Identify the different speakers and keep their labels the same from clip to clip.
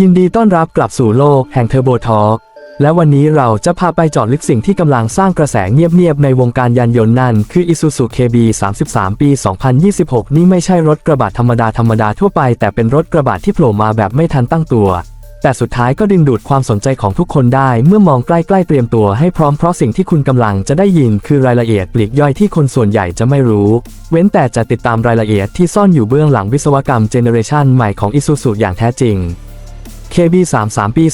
Speaker 1: ยินดีต้อนรับกลับสู่โลกแห่งเทอร์โบทอ k และวันนี้เราจะพาไปเจาะลึกสิ่งที่กำลังสร้างกระแสเงียบๆในวงการยานยนต์นั่น คือ Isuzu KB 33 ปี 2026 นี่ไม่ใช่รถกระบะธรรมดาธรรมดาทั่วไป แต่เป็นรถกระบะที่โผล่มาแบบไม่ทันตั้งตัว แต่สุดท้ายก็ดึงดูดความสนใจของทุกคนได้ เมื่อมองใกล้ๆเตรียมตัวให้พร้อมเพราะสิ่งที่คุณกำลังจะได้ยินคือรายละเอียดปลีกย่อยที่คนส่วนใหญ่จะไม่รู้ เว้นแต่จะติดตามรายละเอียดที่ซ่อนอยู่เบื้องหลังวิศวกรรมเจเนเรชันใหม่ของ Isuzu อย่างแท้จริง KB 33 ปี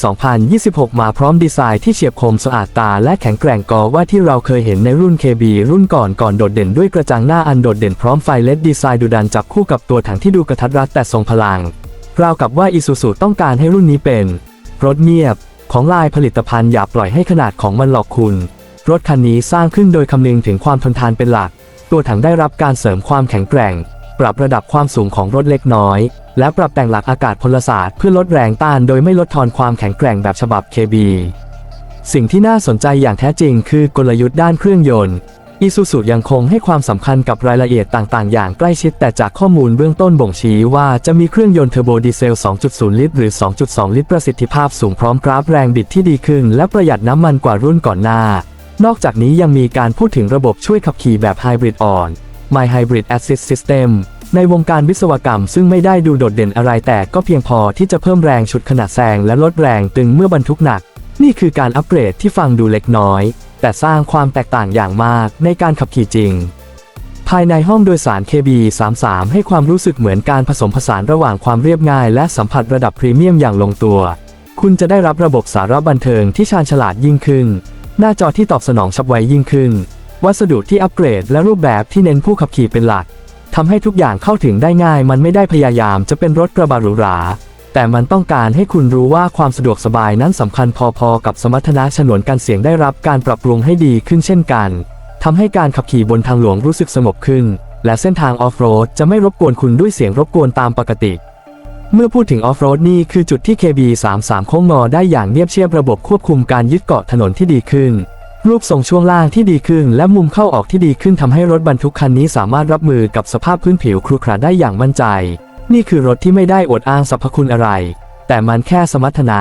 Speaker 1: 2026 มาพร้อมดีไซน์ที่เฉียบคมสะอาดตาและแข็งแกร่งกอว่าที่เราเคยเห็นในรุ่น KB รุ่นก่อนก่อนโดดเด่นด้วยกระจังหน้าอันโดดเด่นพร้อมไฟเลดดีไซน์ดุดันจับคู่กับตัวถังที่ดูกระทัดรัดแต่ทรงพลัง ราวกับว่า Isuzu ต้องการให้รุ่นนี้เป็น รถเงียบ ของลายผลิตภัณฑ์อย่าปล่อยให้ขนาดของมันหลอกคุณ รถคันนี้สร้างขึ้นโดยคำนึงถึงความทนทานเป็นหลัก ตัวถังได้รับการเสริมความแข็งแกร่ง ปรับระดับความสูงของรถเล็กน้อย และปรับแต่งหลักอากาศพลศาสตร์เพื่อลดแรงต้านโดยไม่ลดทอนความแข็งแกร่งแบบฉบับ KB สิ่งที่น่าสนใจอย่างแท้จริงคือกลยุทธ์ด้านเครื่องยนต์อีซูซูยังคงให้ความสำคัญกับรายละเอียดต่าง ๆ อย่างใกล้ชิดแต่จากข้อมูลเบื้องต้นบ่งชี้ว่าจะมีเครื่องยนต์เทอร์โบดีเซล 2.0 ลิตร หรือ 2.2 ลิตร ประสิทธิภาพสูงพร้อมกราฟแรงบิดที่ดีขึ้น และประหยัดน้ำมันกว่ารุ่นก่อนหน้า นอกจากนี้ยังมีการพูดถึงระบบช่วยขับขี่แบบไฮบริดอ่อน My Hybrid Assist System ในวงการวิศวกรรมซึ่งไม่ได้ดูโดดเด่นอะไรแต่ก็เพียงพอที่จะเพิ่มแรงฉุดขนาดแซงและลดแรงตึงเมื่อบรรทุกหนัก นี่คือการอัปเกรดที่ฟังดูเล็กน้อย แต่สร้างความแตกต่างอย่างมากในการขับขี่จริง ภายในห้องโดยสาร KB33 ให้ความรู้สึกเหมือนการผสมผสานระหว่างความเรียบง่าย และสัมผัสระดับพรีเมียมอย่างลงตัว คุณจะได้รับระบบสาระบันเทิงที่ชาญฉลาดยิ่งขึ้น หน้าจอที่ตอบสนองฉับไวยิ่งขึ้น วัสดุที่อัปเกรดและรูปแบบที่เน้นผู้ขับขี่เป็นหลักทำให้ทุกอย่างเข้าถึงได้ง่ายมันไม่ได้พยายามจะเป็นรถกระบะหรูหรา แต่มันต้องการให้คุณรู้ว่าความสะดวกสบายนั้นสำคัญพอๆ กับสมรรถนะฉนวนกันเสียงได้รับการปรับปรุงให้ดีขึ้นเช่นกันทำให้การขับขี่บนทางหลวงรู้สึกสงบขึ้น และเส้นทางออฟโรดจะไม่รบกวนคุณด้วยเสียงรบกวนตามปกติ เมื่อพูดถึงออฟโรดนี่คือจุดที่ KB33 โค้งงอได้อย่างเนียบเชียบระบบควบคุมการยึดเกาะถนนที่ดีขึ้น รูปทรงช่วงล่างที่ดีขึ้น และมุมเข้าออกที่ดีขึ้นทำให้รถบรรทุกคันนี้สามารถรับมือกับสภาพพื้นผิวครุขระได้อย่างมั่นใจ นี่คือรถที่ไม่ได้อวดอ้างสรรพคุณอะไร แต่มันแค่สมรรถนะ